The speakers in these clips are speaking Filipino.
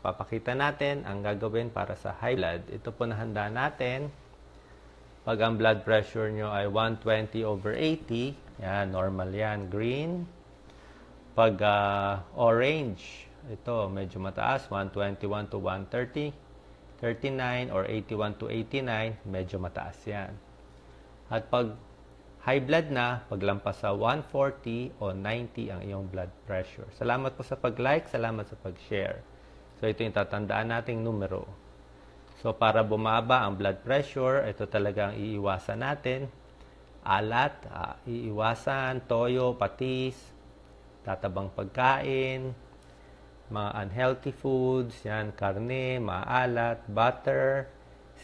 papakita natin ang gagawin para sa high blood. Ito po nahanda natin. Pag ang blood pressure nyo ay 120 over 80, yan, normal yan. Green. Pag ah, orange, ito, medyo mataas, 121 to 130. 39 or 81 to 89, medyo mataas yan. At pag high blood na, paglampas sa 140 o 90 ang iyong blood pressure. Salamat po sa pag-like, salamat sa pag-share. So ito yung tatandaan nating numero. So para bumaba ang blood pressure, ito talaga ang iiwasan natin. Alat, ah, iiwasan, toyo, patis, tatabang pagkain, mga unhealthy foods, yan, karne, maalat, butter,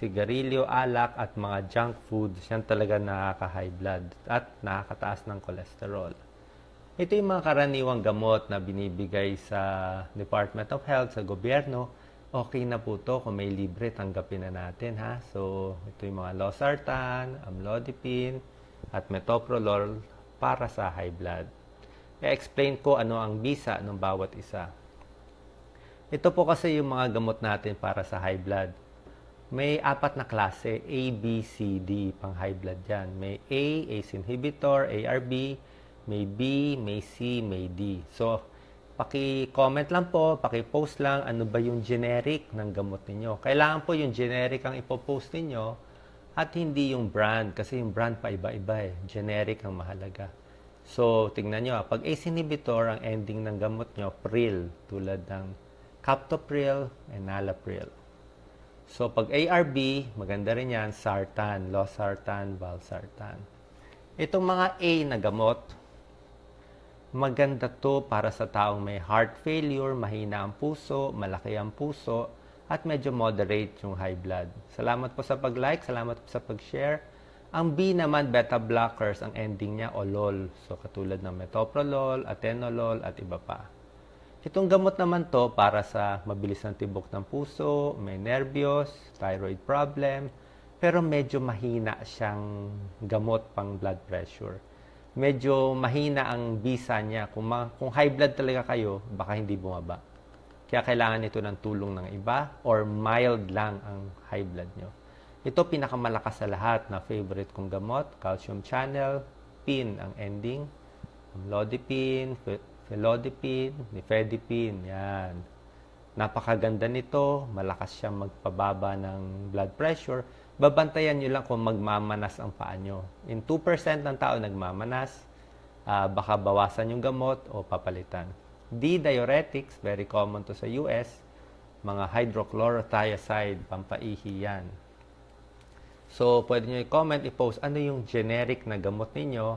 sigarilyo, alak, at mga junk foods. Yan talaga nakaka-high blood at nakakataas ng cholesterol. Ito yung mga karaniwang gamot na binibigay sa Department of Health, sa gobyerno. Okay na po to kung may libre, tanggapin na natin ha. So, ito yung mga losartan, amlodipine, at metoprolol para sa high blood. I-explain ko ano ang bisa ng bawat isa. Ito po kasi yung mga gamot natin para sa high blood. May apat na klase, A, B, C, D, pang high blood yan. May A, ACE inhibitor, ARB, may B, may C, may D. So, paki-comment lang po, paki-post lang ano ba yung generic ng gamot ninyo. Kailangan po yung generic ang ipopost ninyo at hindi yung brand kasi yung brand pa iba-iba eh. Generic ang mahalaga. So, tingnan nyo, ah, pag ACE inhibitor, ang ending ng gamot nyo, pril, tulad ng captopril, enalapril. So, pag ARB, maganda rin yan, sartan, losartan, valsartan. Itong mga A na gamot, maganda to para sa taong may heart failure, mahina ang puso, malaki ang puso, at medyo moderate yung high blood. Salamat po sa pag-like, salamat po sa pag-share. Ang B naman, beta blockers, ang ending niya, olol. So, katulad ng metoprolol, atenolol, at iba pa. Itong gamot naman to para sa mabilis ng tibok ng puso, may nervyos, thyroid problem, pero medyo mahina siyang gamot pang blood pressure. Medyo mahina ang bisa niya. Kung, ma- kung high blood talaga kayo, baka hindi bumaba. Kaya kailangan ito ng tulong ng iba or mild lang ang high blood nyo. Ito pinakamalakas sa lahat na favorite kong gamot, calcium channel, PIN ang ending, amlodipine, fe- felodipine, nifedipine, yan. Napakaganda nito, malakas siya magpababa ng blood pressure. Babantayan nyo lang kung magmamanas ang paa nyo. In 2% ng tao nagmamanas, ah, baka bawasan yung gamot o papalitan. D, diuretics, very common to sa US. Mga hydrochlorothiazide, pampaihi yan. So, pwede nyo i-comment, i-post ano yung generic na gamot ninyo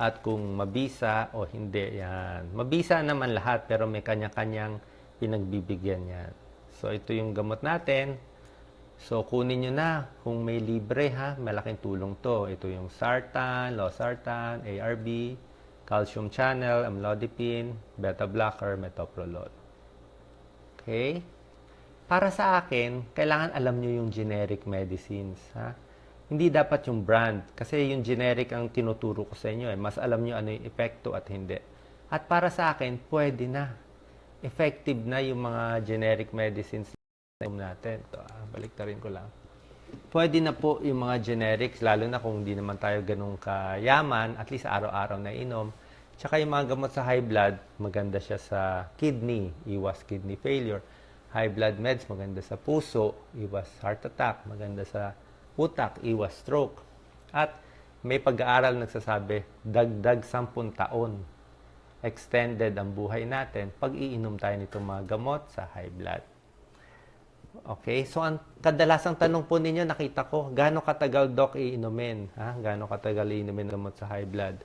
at kung mabisa o hindi. Yan. Mabisa naman lahat pero may kanya-kanyang pinagbibigyan yan. So, ito yung gamot natin. So, kunin nyo na kung may libre ha. Malaking tulong to. Ito yung sartan, losartan, ARB, calcium channel, amlodipine, beta blocker, metoprolol. Okay? Para sa akin, kailangan alam nyo yung generic medicines. Ha? Hindi dapat yung brand. Kasi yung generic ang tinuturo ko sa inyo. Eh. Mas alam nyo ano yung epekto at hindi. At para sa akin, pwede na. Effective na yung mga generic medicines natin. Ito, baliktarin ko lang. Pwede na po yung mga generics, lalo na kung hindi naman tayo ganun kayaman, at least araw-araw na inom. Tsaka yung mga gamot sa high blood, maganda siya sa kidney, iwas kidney failure. High blood meds, maganda sa puso, iwas heart attack, maganda sa utak, iwas stroke. At may pag-aaral nagsasabi, dagdag 10 taon extended ang buhay natin pag iinom tayo nitong mga gamot sa high blood. Okay, so ang kadalasang tanong po ninyo, nakita ko, gaano katagal doc iinumin? Ha? Gaano katagal iinumin gamot sa high blood?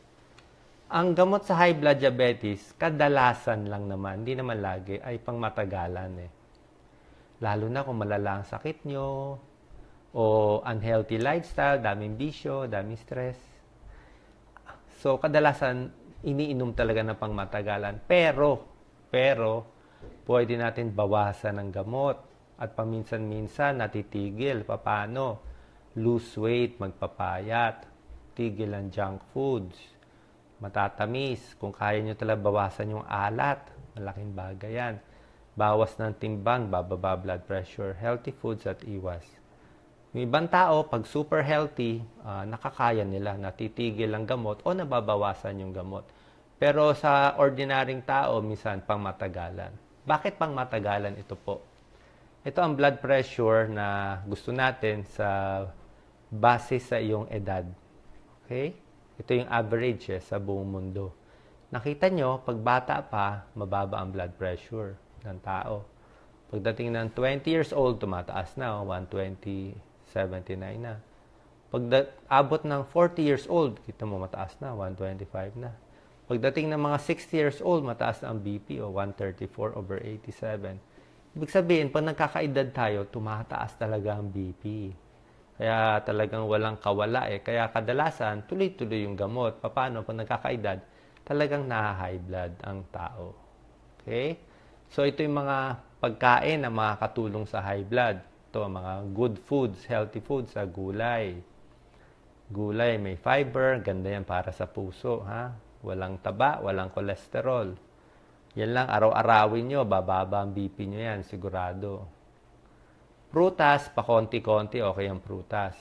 Ang gamot sa high blood diabetes, kadalasan lang naman, hindi naman lagi, ay pang matagalan eh. Lalo na kung malala ang sakit nyo, o unhealthy lifestyle, daming bisyo, daming stress. So, kadalasan, iniinom talaga ng pangmatagalan. Pero, pero, pwede natin bawasan ng gamot. At paminsan-minsan, natitigil. Paano? Lose weight, magpapayat. Tigil ang junk foods. Matatamis. Kung kaya nyo talaga bawasan yung alat, malaking bagay yan. bawas ng timbang, bababa blood pressure, healthy foods at iwas. Yung ibang tao, pag super healthy, ah, nakakaya nila, natitigil ang gamot o nababawasan yung gamot. Pero sa ordinaryong tao, minsan pang matagalan. Bakit pang matagalan ito po? Ito ang blood pressure na gusto natin sa base sa iyong edad. Okay? Ito yung average eh, sa buong mundo. Nakita nyo, pag bata pa, mababa ang blood pressure ng tao. Pagdating ng 20 years old, tumataas na, oh, 120, 79 na. Pag abot ng 40 years old, kita mo mataas na, 125 na. Pagdating ng mga 60 years old, mataas na ang BP o 134 over 87. Ibig sabihin, pag nagkakaedad tayo, tumataas talaga ang BP. Kaya talagang walang kawala eh. Kaya kadalasan, tuloy-tuloy yung gamot. Paano? Pag nagkakaedad, talagang na-high blood ang tao. Okay? So, ito yung mga pagkain na makakatulong sa high blood. Ito, mga good foods, healthy foods sa gulay. Gulay, may fiber, ganda yan para sa puso. Ha? Walang taba, walang kolesterol. Yan lang, araw-arawin nyo, bababa ang BP nyo yan, sigurado. Prutas, pa konti-konti, okay ang prutas.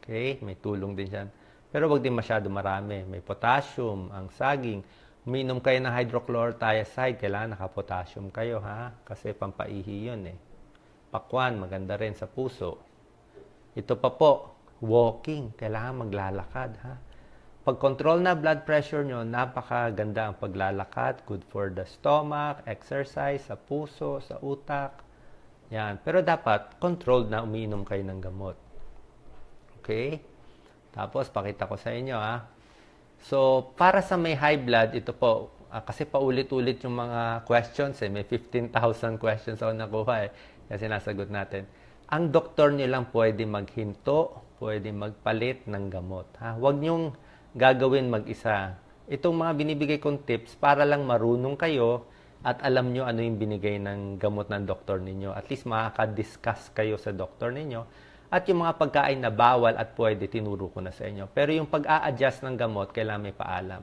Okay, may tulong din yan. Pero wag din masyado marami. May potassium, ang saging. Uminom kayo ng hydrochlorothiazide, kailangan naka-potassium kayo, ha? Kasi pampaihi yun, eh. Pakwan, maganda rin sa puso. Ito pa po, walking. Kailangan maglalakad, ha? Pag control na blood pressure nyo, napakaganda ang paglalakad. Good for the stomach, exercise, sa puso, sa utak. Yan. Pero dapat, controlled na umiinom kayo ng gamot. Okay? Tapos, pakita ko sa inyo, ha? So, para sa may high blood, ito po, ah, kasi paulit-ulit yung mga questions, eh. May 15,000 questions ako nakuha, eh. Kasi nasagot natin. Ang doktor nyo lang pwede maghinto, pwede magpalit ng gamot. Ha? Huwag nyong gagawin mag-isa. Itong mga binibigay kong tips para lang marunong kayo at alam nyo ano yung binigay ng gamot ng doktor ninyo. At least makaka-discuss kayo sa doktor ninyo. At yung mga pagkain na bawal at pwede, tinuro ko na sa inyo. Pero yung pag-a-adjust ng gamot, kailangan may paalam.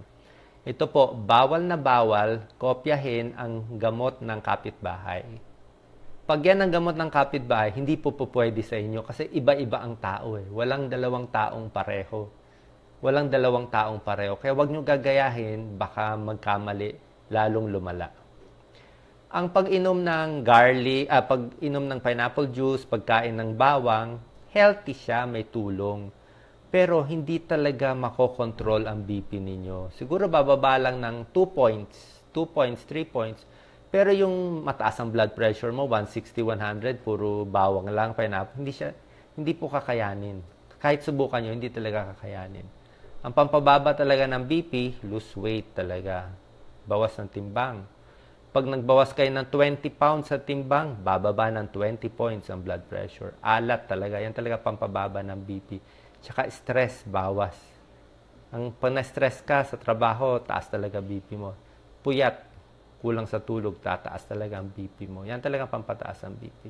Ito po, bawal na bawal, kopyahin ang gamot ng kapitbahay. Pag yan ang gamot ng kapitbahay, hindi po po pwede sa inyo kasi iba-iba ang tao eh. Walang dalawang taong pareho. Walang dalawang taong pareho. Kaya wag nyo gagayahin, baka magkamali, lalong lumala. Ang pag-inom ng garlic, ah, pag-inom ng pineapple juice, pagkain ng bawang, healthy siya, may tulong. Pero hindi talaga makokontrol ang BP ninyo. Siguro bababa lang ng 2 points, 2 points, 3 points. Pero yung mataas ang blood pressure mo, 160, 100, puro bawang lang, pineapple, hindi siya, hindi po kakayanin. Kahit subukan nyo, hindi talaga kakayanin. Ang pampababa talaga ng BP, lose weight talaga. Bawas ng timbang. Pag nagbawas kayo ng 20 pounds sa timbang, bababa ng 20 points ang blood pressure. Alat talaga. Yan talaga pampababa ng BP. Tsaka stress, bawas. Ang pag na-stress ka sa trabaho, taas talaga BP mo. Puyat, kulang sa tulog, tataas talaga ang BP mo. Yan talaga pampataas ang BP.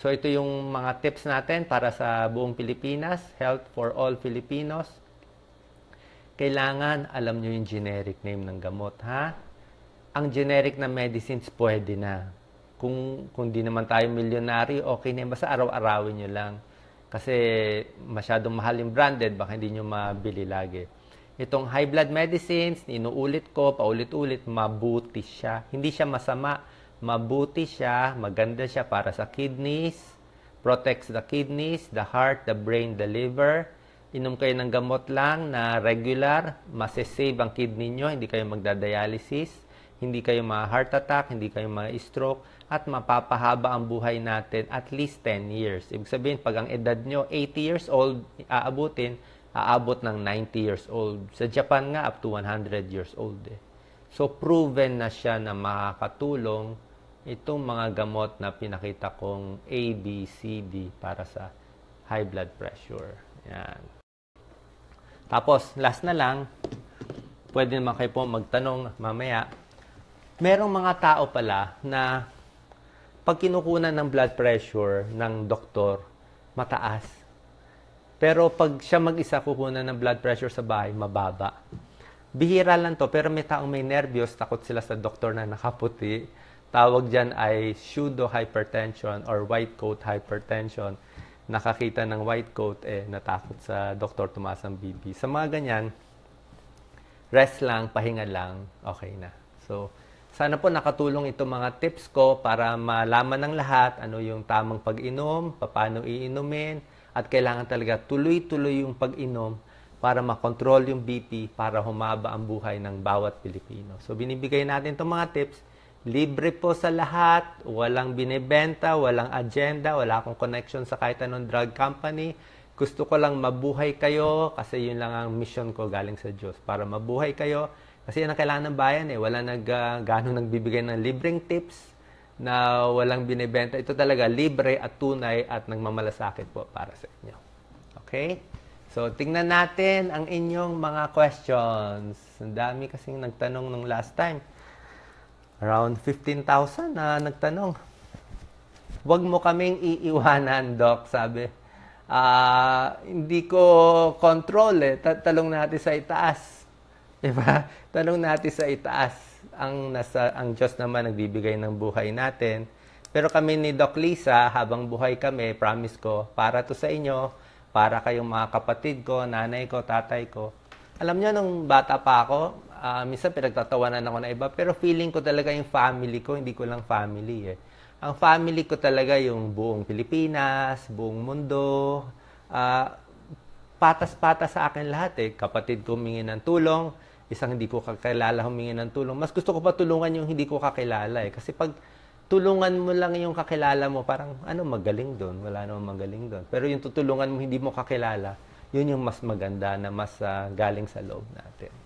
So ito yung mga tips natin para sa buong Pilipinas, Health for all Filipinos. Kailangan alam nyo yung generic name ng gamot, ha? Ang generic na medicines pwede na. Kung, kung di naman tayo milyonary, okay na. Basta araw-arawin nyo lang. Kasi masyadong mahal yung branded, baka hindi nyo mabili lagi. Itong high blood medicines, inuulit ko, paulit-ulit, mabuti siya. Hindi siya masama. Mabuti siya, maganda siya para sa kidneys, protects the kidneys, the heart, the brain, the liver. Inom kayo ng gamot lang na regular, masasave ang kidney nyo, hindi kayo magdadialysis hindi kayo ma-heart attack, hindi kayo ma-stroke, at mapapahaba ang buhay natin at least 10 years. Ibig sabihin, pag ang edad nyo 80 years old, aabutin, aabot ng 90 years old. Sa Japan nga, up to 100 years old. Eh. So, proven na siya na makakatulong itong mga gamot na pinakita kong A, B, C, D para sa high blood pressure. Yan. Tapos, last na lang, pwede naman kayo po magtanong mamaya, merong mga tao pala na pag kinukunan ng blood pressure ng doktor, mataas. Pero pag siya mag-isa kukunan ng blood pressure sa bahay, mababa. Bihira lang to, pero may taong may nervyos, takot sila sa doktor na nakaputi. tawag dyan ay pseudo hypertension or white coat hypertension. Nakakita ng white coat, eh, natakot sa doktor, tumaas ang BP. Sa mga ganyan, rest lang, pahinga lang, okay na. So, sana po nakatulong itong mga tips ko para malaman ng lahat ano yung tamang pag-inom, paano iinumin, at kailangan talaga tuloy-tuloy yung pag-inom para makontrol yung BP, para humaba ang buhay ng bawat Pilipino. So, binibigay natin itong mga tips. Libre po sa lahat, walang binibenta, walang agenda, wala akong connection sa kahit anong drug company. Gusto ko lang mabuhay kayo kasi yun lang ang mission ko galing sa Diyos. Para mabuhay kayo, kasi yan ang kailangan ng bayan eh. Wala nag, uh, nagbibigay ng libreng tips na walang binibenta. Ito talaga libre at tunay at nagmamalasakit po para sa inyo. Okay? So, tingnan natin ang inyong mga questions. Ang dami kasing nagtanong nung last time. Around 15,000 na nagtanong. Huwag mo kaming iiwanan, Doc, sabi. Ah, hindi ko control eh. Ta- Talong natin sa itaas. Diba? Tanong natin sa itaas. Ang nasa ang Diyos naman nagbibigay ng buhay natin. Pero kami ni Doc Lisa, habang buhay kami, promise ko, para to sa inyo, para kayong mga kapatid ko, nanay ko, tatay ko. Alam niyo nung bata pa ako, ah, minsan pinagtatawanan ako na iba, pero feeling ko talaga yung family ko, hindi ko lang family eh. Ang family ko talaga yung buong Pilipinas, buong mundo, ah, patas-patas sa akin lahat eh. Kapatid ko humingi ng tulong, isang hindi ko kakilala humingi ng tulong. Mas gusto ko pa tulungan yung hindi ko kakilala eh. Kasi pag tulungan mo lang yung kakilala mo, parang ano magaling doon, wala namang magaling doon. Pero yung tutulungan mo hindi mo kakilala, yun yung mas maganda na mas ah, galing sa loob natin.